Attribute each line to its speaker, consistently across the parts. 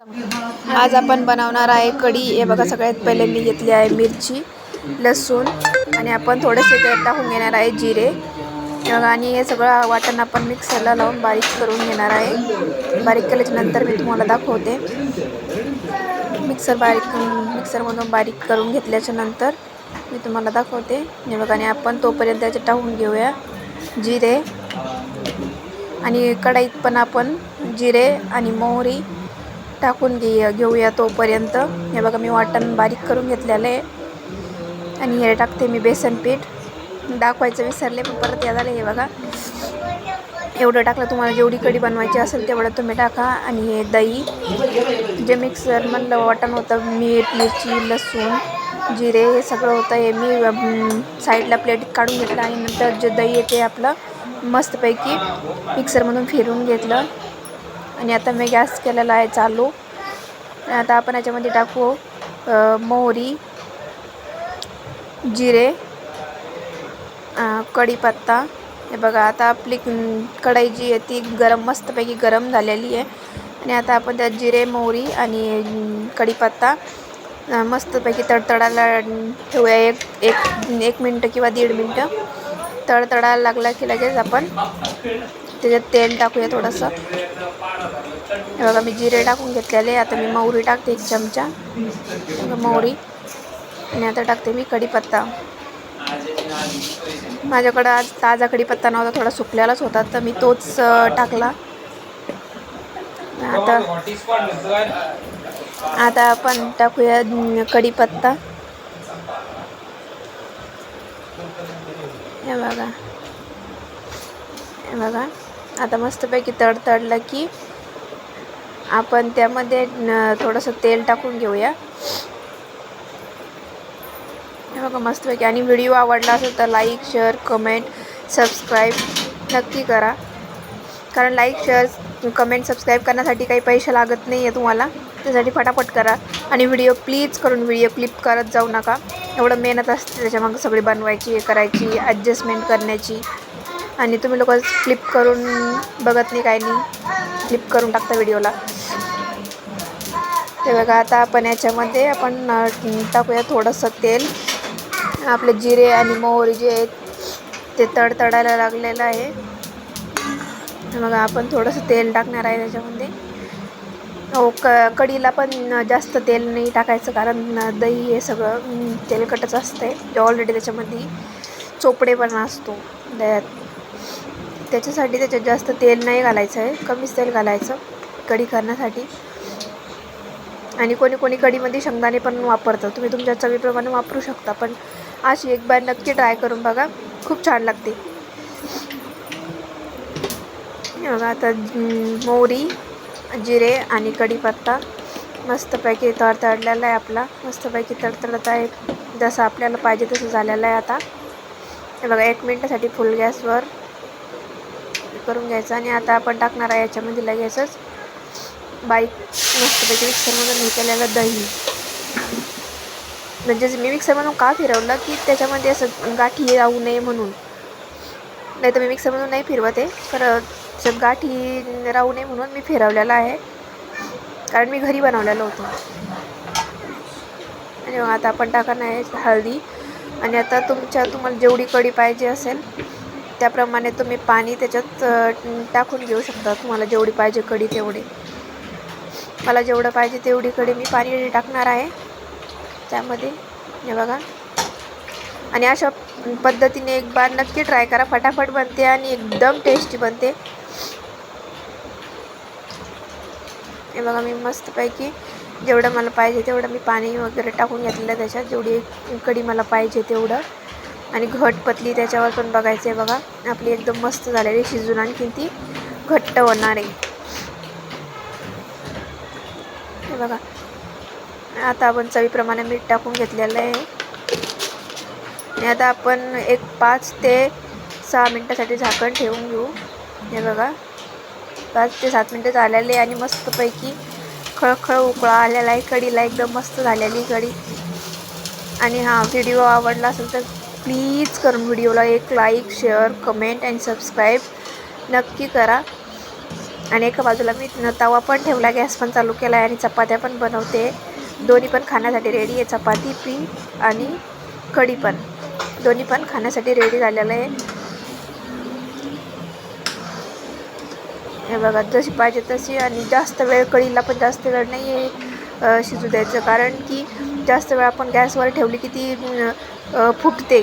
Speaker 1: आज आपण बनवणार आहे कढी. हे बघा सगळ्यात पहिले मी घेतली आहे मिरची लसूण आणि आपण थोडेसे त्यात टाकून घेणार आहे जिरे. हे बघा आणि हे सगळं वाटण आपण मिक्सरला लावून बारीक करून घेणार आहे. बारीक केल्याच्यानंतर मी तुम्हाला दाखवते. मिक्सर बारीक मिक्सरमधून बारीक करून घेतल्याच्या नंतर मी तुम्हाला दाखवते. हे बघा आणि आपण तोपर्यंत त्याच्यात टाकून घेऊया जिरे. आणि कढाईत पण आपण जिरे आणि मोहरी टाकून घे घेऊया तोपर्यंत. हे बघा मी वाटण बारीक करून घेतलेलं आहे. आणि हे टाकते मी बेसन पीठ. दाखवायचं विसरले पण परत याद आलं हे बघा. एवढं टाकलं तुम्हाला जेवढी कढी बनवायची असेल तेवढं तुम्ही टाका. आणि हे दही. जे मिक्सर म्हणलं वाटण होतं मीठ मिरची लसूण जिरे हे सगळं होतं. हे मी साईडला प्लेट काढून घेतलं आणि नंतर जे दही येते आपलं मस्तपैकी मिक्सरमधून फिरून घेतलं. आणि आता मी गॅस केलेला आहे चालू. आता आपण याच्यामध्ये टाकू मोहरी जिरे कढीपत्ता. हे बघा आता आपली कढई जी आहे ती गरम मस्तपैकी गरम झालेली आहे. आणि आता आपण त्यात जिरे मोहरी आणि कढीपत्ता मस्तपैकी तडतडायला ठेवूया. एक एक एक मिनटं किंवा दीड मिनटं. तडतडायला लागला की लगेच आपण त्याच्यात तेल टाकूया थोडंसं. हे बघा मी जिरे टाकून घेतलेले. आता मी मोहरी टाकते एक चमचा. मोहरी आणि आता टाकते मी कढीपत्ता. माझ्याकडं आज ताजा कढीपत्ता नव्हता थोडा सुकलेलाच होता तर मी तोच टाकला. आता आता आपण टाकूया कढीपत्ता. हे बघा. हे बघा. आता मस्तपैकी तडतडलं की आपण त्यामध्ये थोडंसं तेल टाकून घेऊया. हे बघा मस्तपैकी. आणि व्हिडिओ आवडला असेल तर लाईक शेअर कमेंट सबस्क्राईब नक्की करा. कारण लाईक शेअर कमेंट सबस्क्राईब करण्यासाठी काही पैसे लागत नाही आहे तुम्हाला. त्यासाठी फटाफट करा. आणि व्हिडिओ प्लीज करून व्हिडिओ क्लिप करत जाऊ नका. एवढं मेहनत असते त्याच्यामागं सगळी बनवायची हे करायची ॲडजस्टमेंट करण्याची. आणि तुम्ही लोक क्लिप करून बघत नाही काय नाही. क्लिप करून टाकता व्हिडिओला ते बघा आता आपण याच्यामध्ये आपण टाकूया थोडंसं तेल. आपले जिरे आणि मोहरी जे आहेत ते तडतडायला लागलेलं आहे. बघा आपण थोडंसं तेल टाकणार आहे त्याच्यामध्ये. हो क कढीला पण जास्त तेल नाही टाकायचं कारण दही हे सगळं तेलकटच असतं आहे ऑलरेडी त्याच्यामध्ये चोपडेपणा असतो. दह्यात त्याच्यासाठी त्याच्यात जास्त तेल नाही घालायचं आहे. कमीच तेल घालायचं. कढी करण्यासाठी. आणि कोणी कोणी कढीमध्ये शेंगदाणे पण वापरतं तुम्ही तुमच्या चवीप्रमाणे वापरू शकता. पण अशी एक बार नक्की ट्राय करून बघा. खूप छान लागते. बघा आता मोहरी जिरे आणि कढीपत्ता मस्तपैकी तडतडलेला आहे आपला. मस्तपैकी तडतडत आहे. जसं आपल्याला पाहिजे तसं झालेलं आहे आता. हे बघा एक मिनटासाठी फुल गॅसवर करून घ्यायचं आणि आता आपण टाकणार आहे याच्यामध्ये लगेचच. बाईक मस्तपैकी मिक्सरमधून हे केलेलं दही. म्हणजेच मी मिक्सरमधून का फिरवलं की त्याच्यामध्ये असं गाठी राहू नये म्हणून. नाही तर मी मिक्सरमधून नाही फिरवत आहे तर गाठी राहू नये म्हणून मी फिरवलेलं आहे. कारण मी घरी बनवलेलं होतं. आणि मग आता आपण टाकणार आहे हळदी. आणि आता तुमच्या तुम्हाला जेवढी कढी पाहिजे असेल त्याप्रमाणे तुम्ही पाणी त्याच्यात टाकून घेऊ शकता. तुम्हाला जेवढी पाहिजे कढी तेवढी. मला जेवढं पाहिजे तेवढी कढी मी पाणी टाकणार आहे. त्यामध्ये हे बघा. आणि अशा पद्धतीने एक बार नक्की ट्राय करा. फटाफट बनते आणि एकदम टेस्टी बनते. हे बघा मी मस्तपैकी जेवढं मला पाहिजे तेवढं मी पाणी वगैरे टाकून घेतलेलं त्याच्यात. जेवढी कढी मला पाहिजे तेवढं. आणि घट पतली त्याच्यावर पण बघायचं आहे बघा. आपली एकदम मस्त झालेली शिजून आणखी ती घट्ट होणार आहे. हे बघा. आता आपण चवीप्रमाणे मीठ टाकून घेतलेलं आहे. आणि आता आपण एक पाच ते सहा मिनटासाठी झाकण ठेवून घेऊ. हे बघा. पाच ते सात मिनटं झालेले आणि मस्तपैकी खळखळ उकळा आलेला आहे. कढीला एकदम मस्त झालेली कढी. आणि हा व्हिडिओ आवडला असेल तर प्लीज करून व्हिडिओला एक like share comment and subscribe नक्की करा. आणि एका बाजूला मी तवा पण ठेवला गॅस पण चालू केला आहे आणि चपात्या पण बनवते. दोन्ही पण खाण्यासाठी रेडी आहे चपाती पी आणि कढी पण. दोन्ही पण खाण्यासाठी रेडी झालेलं आहे. हे बघा जशी पाहिजे तशी आणि जास्त वेळ कढीला पण जास्त वेळ नाही आहे शिजू द्यायचं. कारण की जास्त वेळ आपण गॅसवर ठेवली की ती फुटते.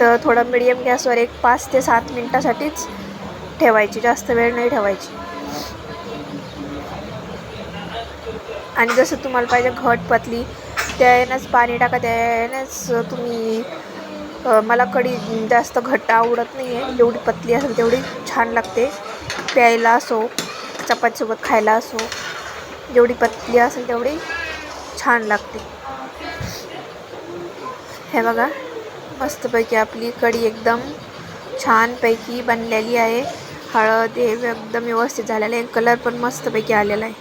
Speaker 1: तर थोडं मिडियम गॅसवर एक पाच ते सात मिनटासाठीच ठेवायची. जास्त वेळ नाही ठेवायची. आणि जसं तुम्हाला पाहिजे घट पतली त्यानंच पाणी टाका त्यानंच तुम्ही मला कढी जास्त घट्ट आवडत नाही आहे जेवढी पतली असेल तेवढी छान लागते. प्यायला असो चपातीसोबत खायला असो जेवढी पतली असेल तेवढी छान लागते. हे बघा. मस्तपैकी आपली कढी एकदम छानपैकी बनलेली आहे. हळद हे एकदम व्यवस्थित झालेलं आहे. कलर पण मस्तपैकी आलेला आहे.